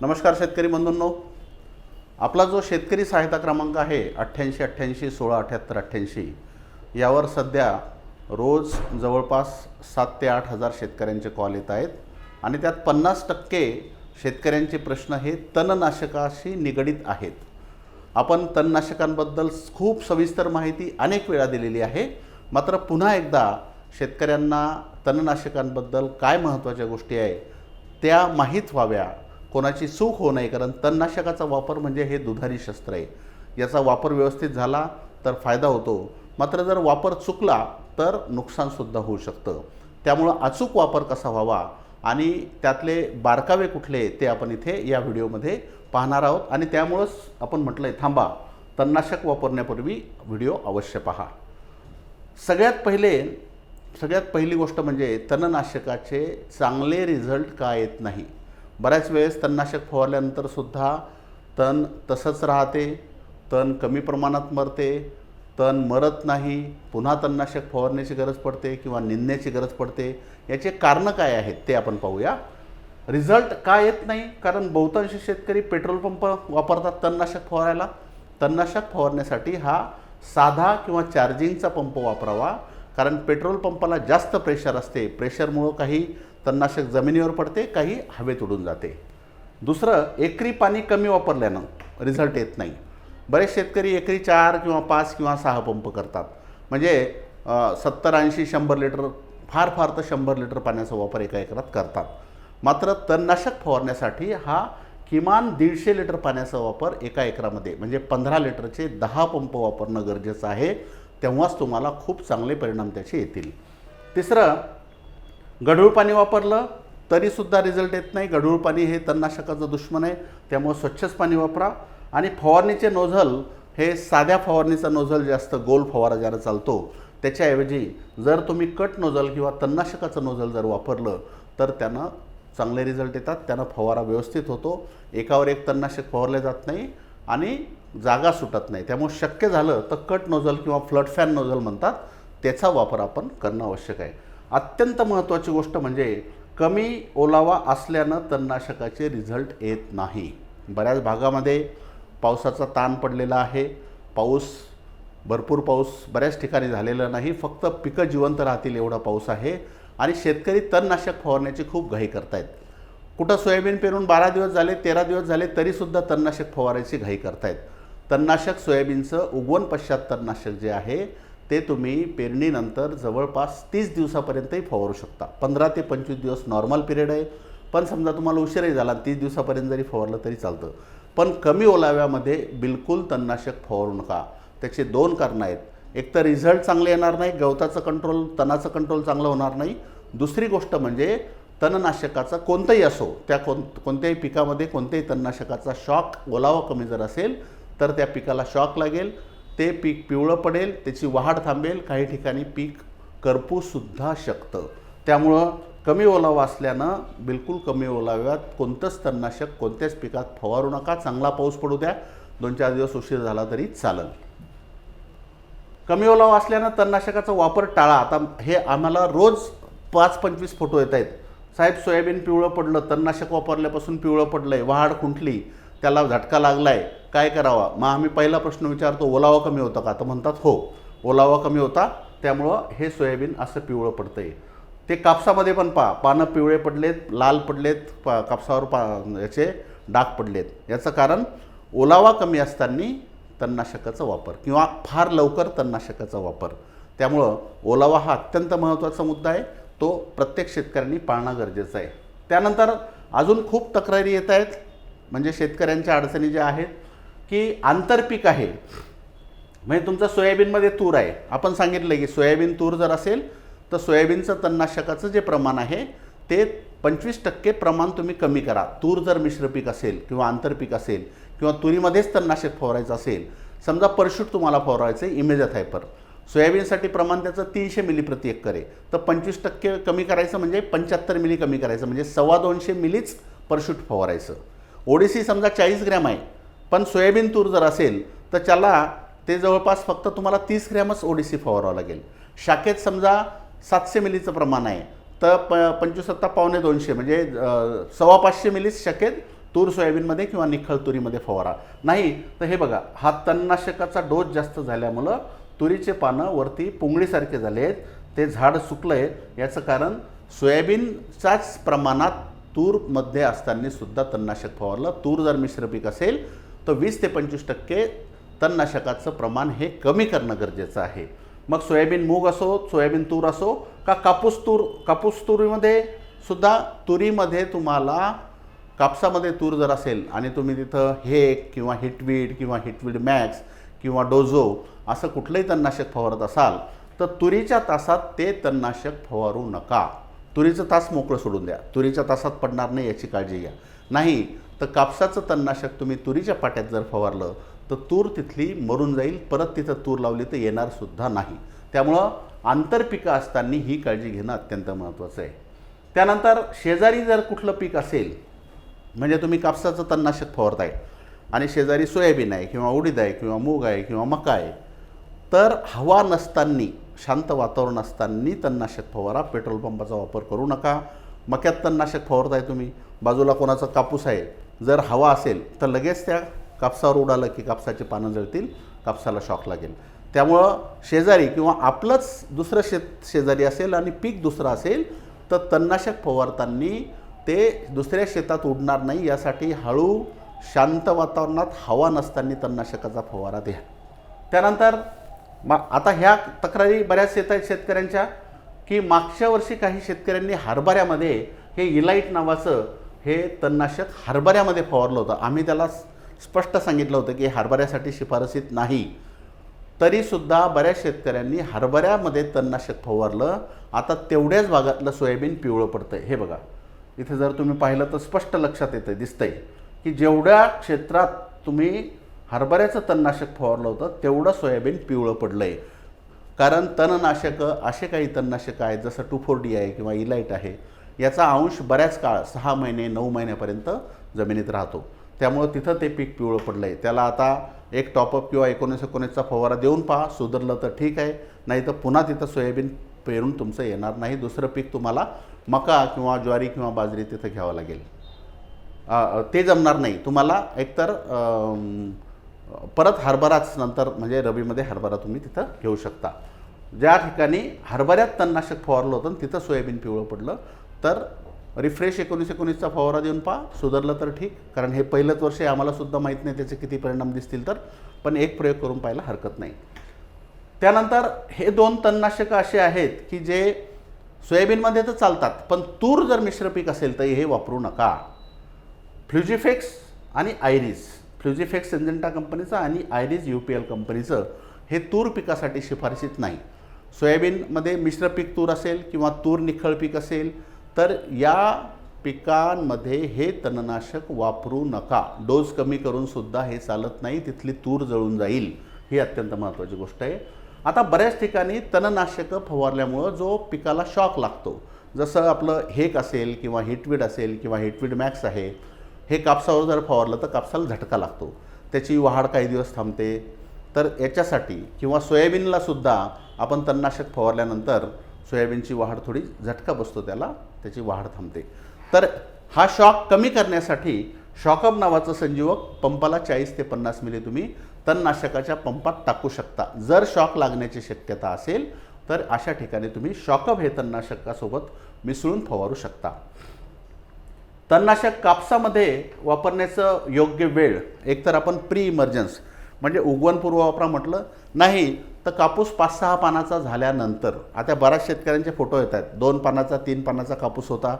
नमस्कार शेतकरी बंधूंनो. आपला जो शेतकरी सहायता क्रमांक आहे अठ्ठ्याऐंशी अठ्ठ्याऐंशी सोळा अठ्ठ्याहत्तर अठ्ठ्याऐंशी यावर सध्या रोज जवळपास सात ते आठ हजार शेतकऱ्यांचे कॉल येत आहेत आणि त्यात पन्नास टक्के शेतकऱ्यांचे प्रश्न हे तणनाशकाशी निगडीत आहेत. आपण तणनाशकांबद्दल खूप सविस्तर माहिती अनेक वेळा दिलेली आहे. मात्र पुन्हा एकदा शेतकऱ्यांना तणनाशकांबद्दल काय महत्त्वाच्या गोष्टी आहे त्या माहीत व्हाव्या कोणाची चूक होऊ नये कारण तणनाशकाचा वापर म्हणजे हे दुधारी शस्त्र आहे. याचा वापर व्यवस्थित झाला तर फायदा होतो. मात्र जर वापर चुकला तर नुकसानसुद्धा होऊ शकतं. त्यामुळं अचूक वापर कसा व्हावा आणि त्यातले बारकावे कुठले ते आपण इथे या व्हिडिओमध्ये पाहणार आहोत. आणि त्यामुळंच आपण म्हटलं आहे थांबा तणनाशक वापरण्यापूर्वी व्हिडिओ अवश्य पहा. सगळ्यात पहिले सगळ्यात पहिली गोष्ट म्हणजे तणनाशकाचे चांगले रिझल्ट का येत नाही? बऱ्याच वेळेस तणनाशक फवारल्यानंतरसुद्धा तण तसंच राहते तण कमी प्रमाणात मरते तण मरत नाही पुन्हा तणनाशक फवारण्याची गरज पडते किंवा निंदण्याची गरज पडते याचे कारणं काय आहेत ते आपण पाहूया. रिझल्ट का येत नाही? कारण बहुतांश शेतकरी पेट्रोल पंप वापरतात तणनाशक फवारायला. तणनाशक फवारण्यासाठी हा साधा किंवा चार्जिंगचा पंप वापरावा कारण पेट्रोल पंपाला जास्त प्रेशर असते. प्रेशरमुळं काही तणनाशक जमिनीवर पडते काही हवेत उडून जाते. दुसरं एकरी पाणी कमी वापरल्यानं रिझल्ट येत नाही. बरेच शेतकरी एकरी चार किंवा पाच किंवा सहा पंप करतात. म्हणजे सत्तर ऐंशी शंभर लिटर फार फार तर शंभर लिटर पाण्याचा वापर एका एकरात करतात. मात्र तणनाशक फवारण्यासाठी हा किमान दीडशे लिटर पाण्याचा वापर एका एकरामध्ये म्हणजे पंधरा लिटरचे दहा पंप वापरणं गरजेचं आहे तेव्हाच तुम्हाला खूप चांगले परिणाम त्याचे येतील. तिसरं गढूळ पाणी वापरलं तरीसुद्धा रिझल्ट येत नाही. गढूळ पाणी हे तणनाशकाचं दुश्मन आहे त्यामुळे स्वच्छच पाणी वापरा. आणि फवारणीचे नोझल हे साध्या फवारणीचा नोझल जास्त गोल फवारा ज्याला चालतो त्याच्याऐवजी जर तुम्ही कट नोझल किंवा तणनाशकाचं नोझल जर वापरलं तर त्यानं चांगले रिझल्ट येतात. त्यानं फवारा व्यवस्थित होतो. एकावर एक तणनाशक फवारले जात नाही आणि जागा सुटत नाही. त्यामुळे शक्य झालं तर कट नोझल किंवा फ्लड फॅन नोझल म्हणतात त्याचा वापर आपण करणं आवश्यक आहे. अत्यंत महत्त्वाची गोष्ट म्हणजे कमी ओलावा असल्यानं तणनाशकाचे रिझल्ट येत नाही. बऱ्याच भागामध्ये पावसाचा ताण पडलेला आहे. पाऊस भरपूर पाऊस बऱ्याच ठिकाणी झालेला नाही. फक्त पिकं जिवंत राहतील एवढा पाऊस आहे आणि शेतकरी तणनाशक फवारण्याची खूप घाई करतायत. कुठं सोयाबीन पेरून बारा दिवस झाले तेरा दिवस झाले तरीसुद्धा तणनाशक फवारायची घाई करतायत. तणनाशक सोयाबीनचं उगवण पश्चात तणनाशक जे आहे ते तुम्ही पेरणीनंतर जवळपास तीस दिवसापर्यंतही फवारू शकता. पंधरा ते पंचवीस दिवस नॉर्मल पिरियड आहे. पण समजा तुम्हाला उशीरही झाला तीस दिवसापर्यंत जरी फवारलं तरी चालतं. पण कमी ओलाव्यामध्ये बिलकुल तणनाशक फवारू नका. त्याचे दोन कारणं आहेत. एक तर रिझल्ट चांगले येणार नाही गवताचं कंट्रोल तणाचं कंट्रोल चांगलं होणार नाही. दुसरी गोष्ट म्हणजे तणनाशकाचा कोणतंही असो त्या कोण कोणत्याही पिकामध्ये कोणत्याही तणनाशकाचा शॉक ओलावा कमी जर असेल तर त्या पिकाला शॉक लागेल. ते पीक पिवळं पडेल त्याची वाढ थांबेल काही ठिकाणी पीक करपूसुद्धा शकतं. त्यामुळं कमी ओलावा असल्यानं बिलकुल कमी ओलाव्यात कोणतंच तणनाशक कोणत्याच पिकात फवारू नका चांगला पाऊस पडू द्या दोन चार दिवस उशीर झाला तरी चालेल. कमी ओलावा असल्यानं तणनाशकाचा वापर टाळा. आता हे आम्हाला रोज पाच पंचवीस फोटो येत आहेत साहेब सोयाबीन पिवळं पडलं तणनाशक वापरल्यापासून पिवळं पडलं आहे वाढ खुंटली त्याला झटका लागला आहे काय करावा? मग आम्ही पहिला प्रश्न विचारतो ओलावा कमी होता का? तर म्हणतात हो ओलावा कमी होता त्यामुळं हे सोयाबीन असं पिवळं पडतं आहे ते कापसामध्ये पण पहा पानं पिवळे पडलेत लाल पडलेत पा कापसावर पा याचे डाग पडलेत. याचं कारण ओलावा कमी असताना तणनाशकाचा वापर किंवा फार लवकर तणनाशकाचा वापर. त्यामुळं ओलावा हा अत्यंत महत्त्वाचा मुद्दा आहे तो प्रत्येक शेतकऱ्यांनी पाळणं गरजेचं आहे. त्यानंतर अजून खूप तक्रारी येत आहेत. म्हणजे शेतकऱ्यांच्या अडचणी ज्या आहेत की आंतरपीक आहे. म्हणजे तुमचं सोयाबीनमध्ये तूर आहे. आपण सांगितलं की सोयाबीन तूर जर असेल तर सोयाबीनचं तणनाशकाचं जे प्रमाण आहे ते पंचवीस टक्के प्रमाण तुम्ही कमी करा. तूर जर मिश्र पीक असेल किंवा आंतरपीक असेल किंवा तुरीमध्येच तणनाशक फवारायचं असेल समजा परशूट तुम्हाला फवारायचं आहे इमेजत सोयाबीनसाठी प्रमाण त्याचं तीनशे मिली प्रति एकर आहे. तर पंचवीस टक्के कमी करायचं म्हणजे पंच्याहत्तर मिली कमी करायचं म्हणजे सव्वा दोनशे मिलीच परशूट फवारायचं. ओडीसी समजा चाळीस ग्रॅम आहे पण सोयाबीन तूर जर असेल तर त्याला ते जवळपास फक्त तुम्हाला तीस ग्रॅमच ओडीसी फवारावं लागेल. शाखेत समजा सातशे मिलीचं प्रमाण आहे तर प पंचवीसत्ता पावणे दोनशे म्हणजे सव्वा पाचशे मिलीच शाखेत तूर सोयाबीनमध्ये किंवा निखळ तुरीमध्ये फवारा. नाही तर हे बघा हा तणनाशकाचा डोस जास्त झाल्यामुळं तुरीचे पानं वरती पुंगळीसारखे झाले आहेत ते झाड सुकलं आहे याचं कारण सोयाबीनच्याच प्रमाणात तूरमध्ये असताना सुद्धा तणनाशक फवारलं. तूर जर मिश्र पीक असेल तर वीस ते पंचवीस टक्के तणनाशकाचं प्रमाण हे कमी करणं गरजेचं आहे. मग सोयाबीन मूग असो सोयाबीन तूर असो का कापूस तूर कापूस तुरीमध्ये सुद्धा तुरीमध्ये तुम्हाला कापसामध्ये तूर जर असेल आणि तुम्ही तिथं हेक किंवा हिटवीड किंवा हिटवीड मॅक्स किंवा डोझो असं कुठलंही तणनाशक फवारत असाल तर तुरीच्या तासात ते तणनाशक फवारू नका. तुरीचं तास मोकळं सोडून द्या. तुरीच्या तासात पडणार नाही याची काळजी घ्या. नाही तर कापसाचं तणनाशक तुम्ही तुरीच्या पाट्यात जर फवारलं तर तूर तिथली मरून जाईल परत तिथं तूर लावली तर येणारसुद्धा नाही. त्यामुळं आंतरपिकं असताना ही काळजी घेणं अत्यंत महत्त्वाचं आहे. त्यानंतर शेजारी जर कुठलं पीक असेल म्हणजे तुम्ही कापसाचं तणनाशक फवारताय आणि शेजारी सोयाबीन आहे किंवा उडीद आहे किंवा मूग आहे किंवा मका आहे तर हवा नसताना शांत वातावरण असताना तणनाशक फवारा पेट्रोल पंपाचा वापर करू नका. मक्यात तणनाशक फवारताय तुम्ही. बाजूला कोणाचा कापूस आहे? जर हवा असेल तर लगेच त्या कापसावर उडालं की कापसाची पानं जळतील कापसाला शॉक लागेल. त्यामुळं शेजारी किंवा आपलंच दुसरं शेत शेजारी असेल आणि पीक दुसरं असेल तर तणनाशक फवारताना ते दुसऱ्या शेतात उडणार नाही यासाठी हळू शांत वातावरणात हवा नसताना तणनाशकाचा फवारा द्या. त्यानंतर मा आता ह्या तक्रारी बऱ्याच येत आहेत शेतकऱ्यांच्या की मागच्या वर्षी काही शेतकऱ्यांनी हरभऱ्यामध्ये हे इलाईट नावाचं हे तणनाशक हरभऱ्यामध्ये फवारलं होतं. आम्ही त्याला स्पष्ट सांगितलं होतं की हरभऱ्यासाठी शिफारसीत नाही. तरीसुद्धा बऱ्याच शेतकऱ्यांनी हरभऱ्यामध्ये तणनाशक फवारलं. आता तेवढ्याच भागातलं सोयाबीन पिवळं पडतं हे बघा. इथे जर तुम्ही पाहिलं तर स्पष्ट लक्षात येतं दिसतंय की जेवढ्या क्षेत्रात तुम्ही हरभऱ्याचं तणनाशक फवारलं होतं तेवढं सोयाबीन पिवळं पडलं आहे कारण तणनाशकं असे काही तणनाशकं आहेत जसं टू फोर डी आहे किंवा इलाईट आहे याचा अंश बऱ्याच काळ सहा महिने नऊ महिन्यापर्यंत जमिनीत राहतो. त्यामुळं तिथं ते पीक पिवळं पडलं आहे त्याला आता एक टॉपअप किंवा एकोणीस एकोणीसचा फवारा देऊन पहा सुधारलं तर ठीक आहे. नाही तर पुन्हा तिथं सोयाबीन पेरून तुमचं येणार नाही. दुसरं पीक तुम्हाला मका किंवा ज्वारी किंवा बाजरी तिथं घ्यावं लागेल. ते जमणार नाही. तुम्हाला एकतर परत हरभराच नंतर म्हणजे रबीमध्ये हरभरा तुम्ही तिथं घेऊ शकता. ज्या ठिकाणी हरभऱ्यात तणनाशक फवारलं होतं आणि तिथं सोयाबीन पिवळं पडलं तर रिफ्रेश एकोणीस एकोणीसचा फवारा देऊन पहा. सुधारलं तर ठीक कारण हे पहिलंच वर्ष आहे आम्हालासुद्धा माहीत नाही त्याचे किती परिणाम दिसतील तर पण एक प्रयोग करून पाहायला हरकत नाही. त्यानंतर हे दोन तणनाशकं असे आहेत की जे सोयाबीनमध्ये तर चालतात पण तूर जर मिश्र पीक असेल तर हे वापरू नका. फ्ल्युजिफेक्स आणि आयरीज फ्युजीफेक्स सिंजेंटा कंपनीचं आणि आयरीज यू पी एल कंपनीचं हे तूर पिकासाठी शिफारशीत नाही. सोयाबीनमध्ये मिश्र पीक तूर असेल किंवा तूर निखळ पीक असेल तर या पिकांमध्ये हे तणनाशक वापरू नका. डोस कमी करूनसुद्धा हे चालत नाही तिथली तूर जळून जाईल. ही अत्यंत महत्त्वाची गोष्ट आहे. आता बऱ्याच ठिकाणी तणनाशकं फवारल्यामुळं जो पिकाला शॉक लागतो. जसं आपलं हेक असेल किंवा हिटवीड असेल किंवा हिटवीड मॅक्स आहे हे कापसावर जर फवारलं तर कापसाला झटका लागतो. त्याची वाढ काही दिवस थांबते. तर याच्यासाठी किंवा सोयाबीनला सुद्धा आपण तणनाशक फवारल्यानंतर सोयाबीनची वाढ थोडी झटका बसतो त्याला त्याची वाढ थांबते. तर हा शॉक कमी करण्यासाठी शॉकअप नावाचं संजीवक पंपाला चाळीस ते पन्नास मिली तुम्ही तणनाशकाच्या पंपात टाकू शकता. जर शॉक लागण्याची शक्यता असेल तर अशा ठिकाणी तुम्ही शॉकअप हे तणनाशकासोबत मिसळून फवारू शकता. तणनाशक कापसामध्ये वापरण्याचं योग्य वेळ एकतर आपण प्री इमर्जन्स म्हणजे उगवणपूर्व वापरा म्हटलं नाही तर कापूस पाच सहा पानाचा झाल्यानंतर आता बऱ्याच शेतकऱ्यांचे फोटो येत आहेत. दोन पानाचा तीन पानाचा कापूस होता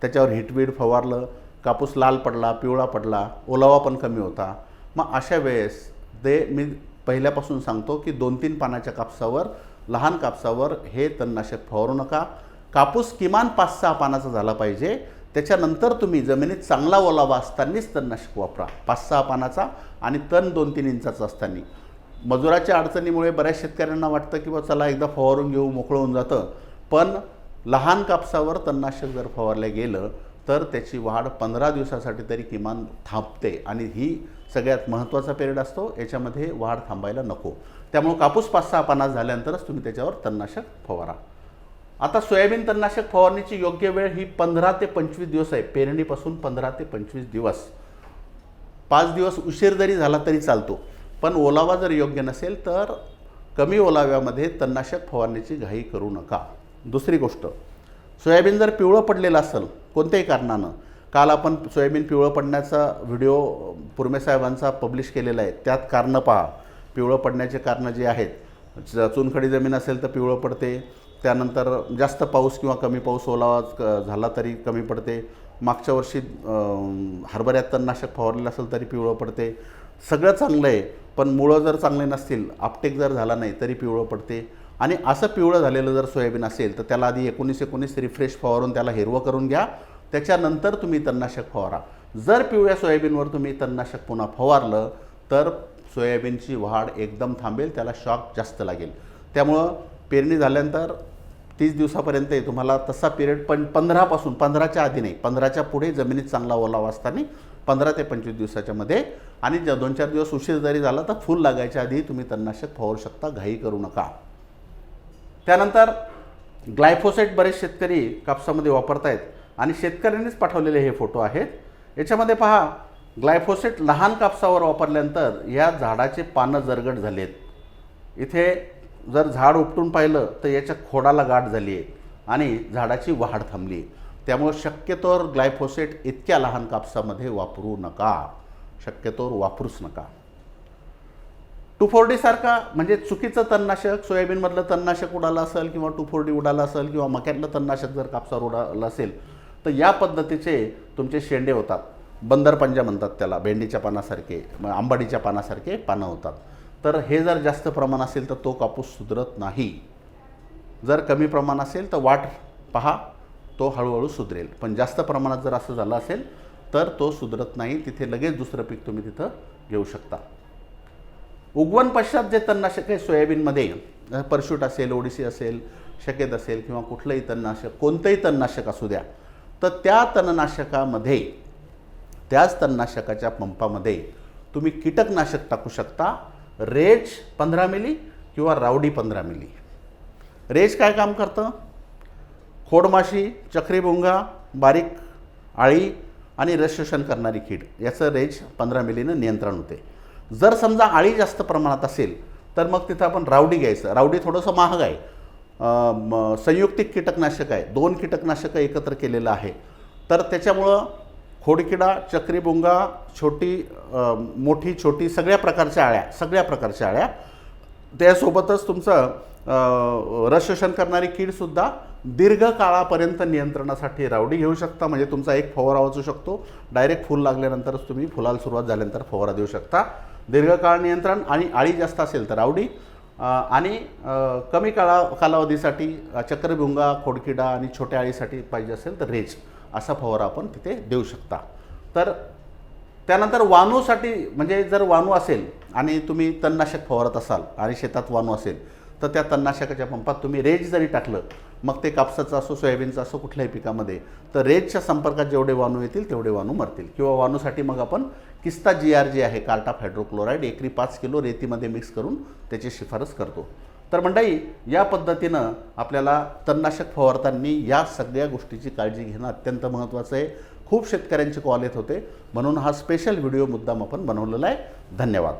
त्याच्यावर हिटवीड फवारलं कापूस लाल पडला पिवळा पडला ओलावा पण कमी होता. मग अशा वेळेस ते मी पहिल्यापासून सांगतो की दोन तीन पानाच्या कापसावर लहान कापसावर हे तणनाशक फवारू नका. कापूस किमान पाच सहा पानाचा झाला पाहिजे. त्याच्यानंतर तुम्ही जमिनीत चांगला ओलावा असतानाच तणनाशक वापरा. पाच सहा पानाचा आणि तण दोन तीन इंचाचा असताना. मजुराच्या अडचणीमुळे बऱ्याच शेतकऱ्यांना वाटतं की बा चला एकदा फवारून घेऊ मोकळं होऊन जातं. पण लहान कापसावर तणनाशक जर फवारलं गेलं तर त्याची वाढ पंधरा दिवसासाठी तरी किमान थांबते. आणि ही सगळ्यात महत्त्वाचा पिरियड असतो. याच्यामध्ये वाढ थांबायला नको. त्यामुळं कापूस पाच सहा पानास झाल्यानंतरच तुम्ही त्याच्यावर तणनाशक फवारा. आता सोयाबीन तणनाशक फवारणीची योग्य वेळ ही पंधरा ते पंचवीस दिवस आहे. पेरणीपासून पंधरा ते पंचवीस दिवस. पाच दिवस उशीर जरी झाला तरी चालतो. पण ओलावा जर योग्य नसेल तर कमी ओलाव्यामध्ये तणनाशक फवारणीची घाई करू नका. दुसरी गोष्ट सोयाबीन जर पिवळं पडलेलं असेल कोणत्याही कारणानं काल आपण सोयाबीन पिवळं पडण्याचा व्हिडिओ पुरमेसाहेबांचा पब्लिश केलेला आहे. त्यात कारणं पहा. पिवळं पडण्याचे कारणं जे आहेत चुनखडी जमीन असेल तर पिवळं पडते त्यानंतर जास्त पाऊस किंवा कमी पाऊस ओलावा क- झाला तरी कमी पडते. मागच्या वर्षी हरभऱ्यात तणनाशक फवारलेलं असेल तरी पिवळं पडते. सगळं चांगलं आहे पण मुळं जर चांगले नसतील आपटेक जर झाला नाही तरी पिवळं पडते. आणि असं पिवळं झालेलं जर सोयाबीन असेल तर त्याला आधी एकोणीस एकोणीस रिफ्रेश फवारून त्याला हिरवं करून घ्या. त्याच्यानंतर तुम्ही तणनाशक फवारा. जर पिवळ्या सोयाबीनवर तुम्ही तणनाशक पुन्हा फवारलं तर सोयाबीनची वाढ एकदम थांबेल त्याला शॉक जास्त लागेल. त्यामुळं पेरणी झाल्यानंतर तीस दिवसापर्यंत आहे. तुम्हाला तसा पिरियड पण पंधरापासून पंधराच्या आधी नाही पंधराच्या पुढे जमिनीत चांगला ओलावा असताना पंधरा ते पंचवीस दिवसाच्यामध्ये आणि ज दोन चार दिवस उशीर जरी झाला तर फुल लागायच्या आधी तुम्ही तणनाशक फवारू शकता घाई करू नका. त्यानंतर ग्लायफोसेट बरेच शेतकरी कापसामध्ये वापरतायत आणि शेतकऱ्यांनीच पाठवलेले हे फोटो आहेत. याच्यामध्ये पहा ग्लायफोसेट लहान कापसावर वापरल्यानंतर या झाडाचे पानं जरगट झालेत. इथे जर झाड उपटून पाहिलं तर याच्या खोडाला गाठ झाली आहे आणि झाडाची वाढ थांबली आहे. त्यामुळं शक्यतोवर ग्लायफोसेट इतक्या लहान कापसामध्ये वापरू नका. शक्यतोवर वापरूच नका. टू फोर्टी म्हणजे चुकीचं तणनाशक सोयाबीनमधलं तणनाशक उडालं असेल किंवा टू फोर्टी उडालं असेल किंवा मक्यातलं तणनाशक जर कापसावर उडालं असेल तर या पद्धतीचे तुमचे शेंडे होतात. बंदर पंजा म्हणतात त्याला भेंडीच्या पानासारखे आंबाडीच्या पानासारखे पानं होतात. तर हे जर जास्त प्रमाण असेल तर तो कापूस सुधरत नाही. जर कमी प्रमाण असेल तर वाट पहा तो हळूहळू सुधरेल. पण जास्त प्रमाणात जर असं झालं असेल तर तो सुधरत नाही. तिथे लगेच दुसरं पीक तुम्ही तिथं घेऊ शकता. उगवण पश्चात जे तणनाशक आहे सोयाबीनमध्ये परशूट असेल ओडिसी असेल शकेत असेल किंवा कुठलंही तणनाशक कोणतंही तणनाशक असू द्या तर त्या तणनाशकामध्ये त्याच तणनाशकाच्या पंपामध्ये तुम्ही कीटकनाशक टाकू शकता. रेज पंधरा मिली किंवा रावडी पंधरा मिली. रेज काय काम करतं? खोडमाशी चक्रीभुंगा बारीक आळी आणि रसशोषण करणारी कीड. याचं रेज पंधरा मिलीनं नियंत्रण होते. जर समजा आळी जास्त प्रमाणात असेल तर मग तिथं आपण रावडी घ्यायचं. रावडी थोडंसं महाग आहे. संयुक्तिक कीटकनाशक आहे. दोन कीटकनाशकं एकत्र केलेलं आहे. तर त्याच्यामुळं खोडकिडा चक्रीभुंगा छोटी मोठी छोटी सगळ्या प्रकारच्या आळ्या सगळ्या प्रकारच्या आळ्या. त्यासोबतच तुमचं रसशोषण रस शोषण करणारी कीडसुद्धा दीर्घ काळापर्यंत नियंत्रणासाठी रावडी घेऊ शकता. म्हणजे तुमचा एक फवारा वाचू शकतो. डायरेक्ट फुल लागल्यानंतरच तुम्ही फुलाला सुरुवात झाल्यानंतर फवारा देऊ शकता. दीर्घकाळ नियंत्रण आणि आळी जास्त असेल तर रावडी. आणि कमी काळा कालावधीसाठी चक्रभुंगा खोडकिडा आणि छोट्या आळीसाठी पाहिजे असेल तर रेज. असा फवारा आपण तिथे देऊ शकता. तर त्यानंतर वाणूसाठी म्हणजे जर वाणू असेल आणि तुम्ही तणनाशक फवारत असाल आणि शेतात वाणू असेल तर त्या तणनाशकाच्या पंपात तुम्ही रेज जरी टाकलं मग ते कापसाचं असो सोयाबीनचं असो कुठल्याही पिकामध्ये तर रेजच्या संपर्कात जेवढे वाणू येतील तेवढे वाणू मरतील. किंवा वाणूसाठी मग आपण किस्ता जी आर जी आहे कार्टाफ हायड्रोक्लोराईड एकरी पाच किलो रेतीमध्ये मिक्स करून त्याची शिफारस करतो. तर मंडळी या पद्धतीनं आपल्याला तणनाशक फवारताना या सगळ्या गोष्टीची काळजी घेणं अत्यंत महत्त्वाचं आहे. खूप शेतकऱ्यांचे कॉल येत होते. म्हणून हा स्पेशल व्हिडिओ मुद्दाम आपण बनवलेला आहे. धन्यवाद.